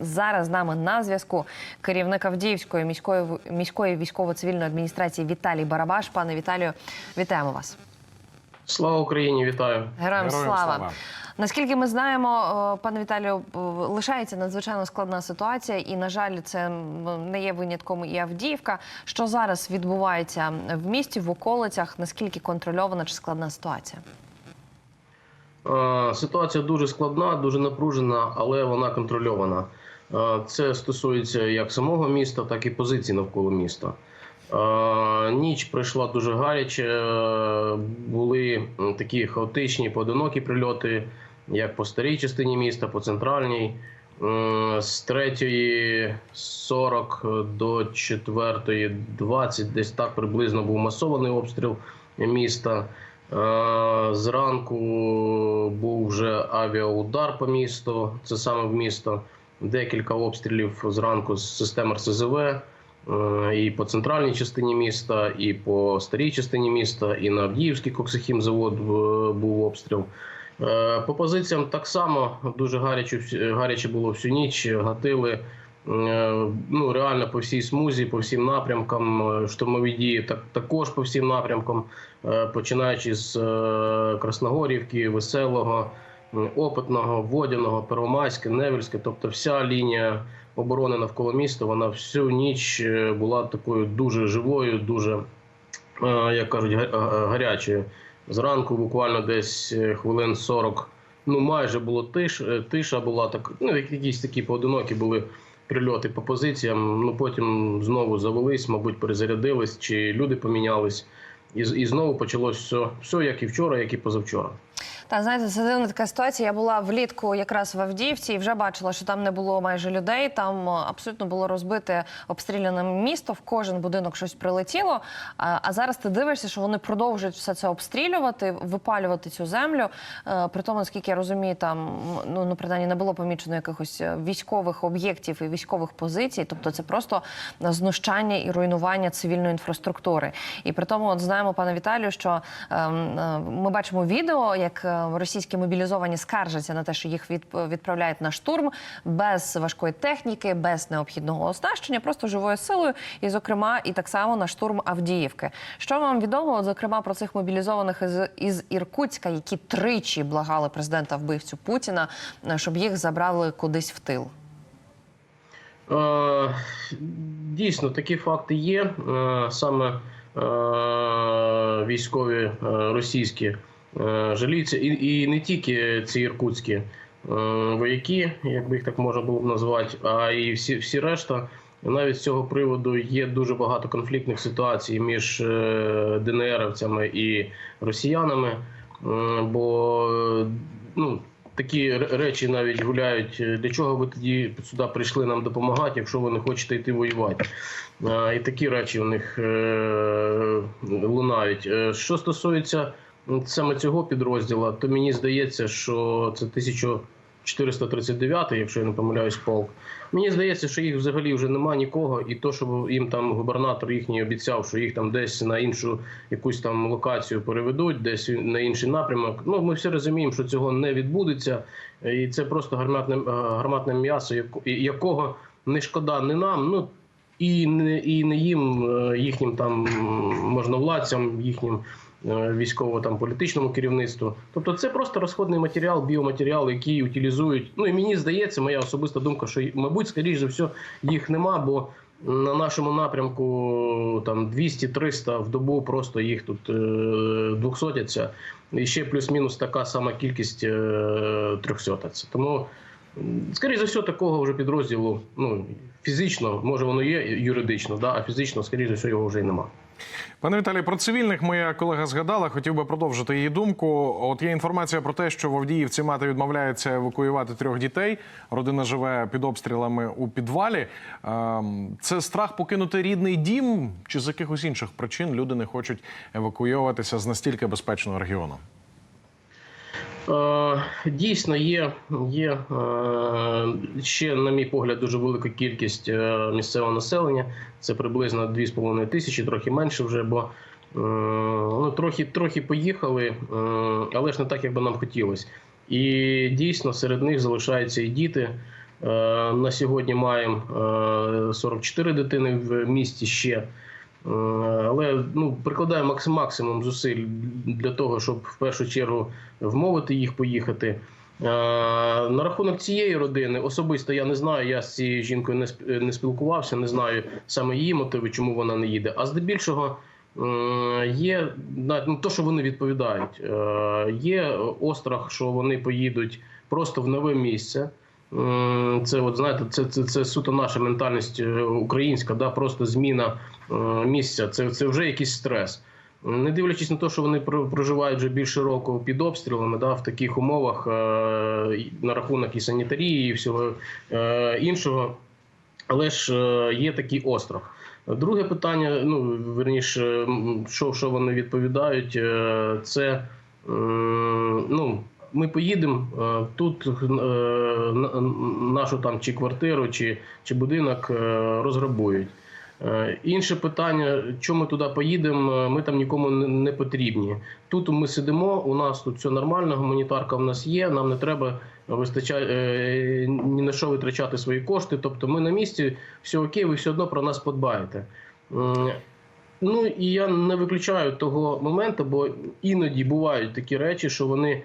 зараз з нами на зв'язку керівник Авдіївської міської міської військово-цивільної адміністрації Віталій Барабаш. Пане Віталію, вітаємо вас. Слава Україні, вітаю. Героям, Героям слава. слава. Наскільки ми знаємо, е, пане Віталію, е, лишається надзвичайно складна ситуація, і на жаль, це не є винятком і Авдіївка. Що зараз відбувається в місті, в околицях? Наскільки контрольована чи складна ситуація? Е, Ситуація дуже складна, дуже напружена, але вона контрольована. Це стосується як самого міста, так і позицій навколо міста. Ніч пройшла дуже гаряче. Були такі хаотичні поодинокі прильоти, як по старій частині міста, по центральній. З 3.40 до 4.20 десь так приблизно був масований обстріл міста. Зранку був вже авіаудар по місту, це саме в місто. Декілька обстрілів зранку з систем РСЗВ е, і по центральній частині міста, і по старій частині міста, і на Авдіївський коксихімзавод е, був обстріл. Е, По позиціям так само дуже гаряче, гаряче було всю ніч. Гатили ну, реально по всій смузі, по всім напрямкам. Штурмові дії так, також по всім напрямкам, починаючи з Красногорівки, Веселого, Опитного, Водяного, Первомайське, Невельське. Тобто вся лінія оборони навколо міста, вона всю ніч е, була такою дуже живою, дуже, е, як кажуть, га- га- гарячою. Зранку буквально десь е, хвилин 40, ну майже було тиш, е, тиша була так, ну якісь такі поодинокі були прильоти по позиціям. Ну потім знову завелись, мабуть, перезарядились, чи люди помінялись, і, і знову почалось все, все як і вчора, як і позавчора. Та знаєте, це дивна така ситуація. Я була влітку якраз в Авдіївці і вже бачила, що там не було майже людей. Там абсолютно було розбите обстріляне місто. В кожен будинок щось прилетіло. А, а зараз ти дивишся, що вони продовжують все це обстрілювати, випалювати цю землю. Е, При тому, наскільки я розумію, там ну, ну принаймні не було помічено якихось е, військових об'єктів і військових позицій. Тобто це просто знущання і руйнування цивільної інфраструктури. І при тому, от знаємо, пане Віталію, що ем, е, ми бачимо відео, як е, російські мобілізовані скаржаться на те, що їх відправляють на штурм без важкої техніки, без необхідного оснащення, просто живою силою, і, зокрема, і так само на штурм Авдіївки. Що вам відомо, зокрема, про цих мобілізованих із, із Іркутська, які тричі благали президента вбивцю Путіна, щоб їх забрали кудись в тил? Е, Дійсно, такі факти є. Е, Саме е, військові російські жаліються, і, і не тільки ці іркутські е, вояки, як би їх так можна було б назвати, а і всі, всі решта. Навіть з цього приводу є дуже багато конфліктних ситуацій між е, ДНРівцями і росіянами. Е, Бо е, ну, такі речі навіть гуляють. е, Для чого ви тоді сюди прийшли нам допомагати, якщо ви не хочете йти воювати? І такі речі у них е, лунають. Е, Що стосується саме цього підрозділу, то мені здається, що це 1439, якщо я не помиляюсь, полк. Мені здається, що їх взагалі вже нема нікого, і то, що їм там губернатор їхній обіцяв, що їх там десь на іншу якусь там локацію переведуть, десь на інший напрямок. Ну ми всі розуміємо, що цього не відбудеться, і це просто гарматне, е, гарматне м'ясо, якого не шкода не нам, ну і не і не їм, е, їхнім там можновладцям, їхнім е, військово там політичному керівництву. Тобто це просто розходний матеріал, біоматеріал, який утилізують. Ну і мені здається, моя особиста думка, що мабуть, скоріш за все, їх нема, бо на нашому напрямку там 200-300 в добу просто їх тут е, двохсотяться. І ще плюс-мінус така сама кількість е. Тому, м, скоріш за все, такого вже підрозділу ну, фізично, може воно є юридично, да, а фізично, скоріш за все, його вже й нема. Пане Віталій, про цивільних моя колега згадала. Хотів би продовжити її думку. От є інформація про те, що в Авдіївці мати відмовляється евакуювати трьох дітей. Родина живе під обстрілами у підвалі. Ем, Це страх покинути рідний дім, чи з якихось інших причин люди не хочуть евакуюватися з настільки безпечного регіону? Е, Дійсно, є, є е, ще, на мій погляд, дуже велика кількість е, місцевого населення. Це приблизно 2,5 тисячі, трохи менше вже, бо ну, трохи, трохи поїхали, але ж не так, як би нам хотілося. І дійсно серед них залишаються і діти. На сьогодні маємо е, 44 дитини в місті ще. Е, Але ну, прикладаємо макс- максимум зусиль для того, щоб в першу чергу вмовити їх поїхати. Е, На рахунок цієї родини особисто я не знаю. Я з цією жінкою не сп- спілкувався, не знаю саме її мотиви, чому вона не їде. А здебільшого є ну, то, що вони відповідають. Е, Є острах, що вони поїдуть просто в нове місце. Це, от знаєте, це, це, це суто наша ментальність е, українська, да, просто зміна е, місця. Це, це вже якийсь стрес. Не дивлячись на те, що вони про- проживають вже більше року під обстрілами, да, в таких умовах е, на рахунок і санітарії, і всього іншого. Але ж є такий острах. Друге питання: ну верніше, що, що вони відповідають, це ну. Ми поїдемо е, тут е, нашу там чи квартиру, чи, чи будинок е, розграбують. Інше питання: чому ми туди поїдемо? Ми там нікому не- потрібні. Тут ми сидимо, у нас тут все нормально, гуманітарка в нас є. Нам не треба вистачає ні на що витрачати свої кошти. Тобто, ми на місці, все окей, ви все одно про нас подбаєте. Ну і я не виключаю того моменту, бо іноді бувають такі речі, що вони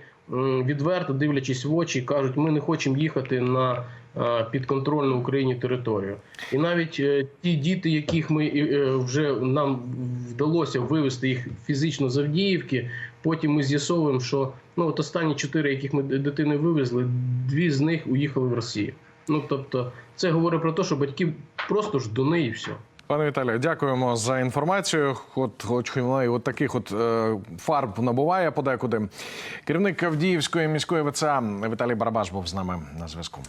відверто дивлячись в очі, кажуть, ми не хочемо їхати на е, підконтрольну Україні територію. І навіть е, ті діти, яких ми е, вже нам вдалося вивести їх фізично з Авдіївки, потім ми з'ясовуємо, що ну от останні чотири, яких ми дитини вивезли, дві з них уїхали в Росію. Ну тобто, це говорить про те, що батьки просто ж до неї все. Пане Віталію, дякуємо за інформацію. От, хоч вона і от таких от е, фарб набуває подекуди. Керівник Авдіївської міської ВЦА Віталій Барабаш був з нами на зв'язку.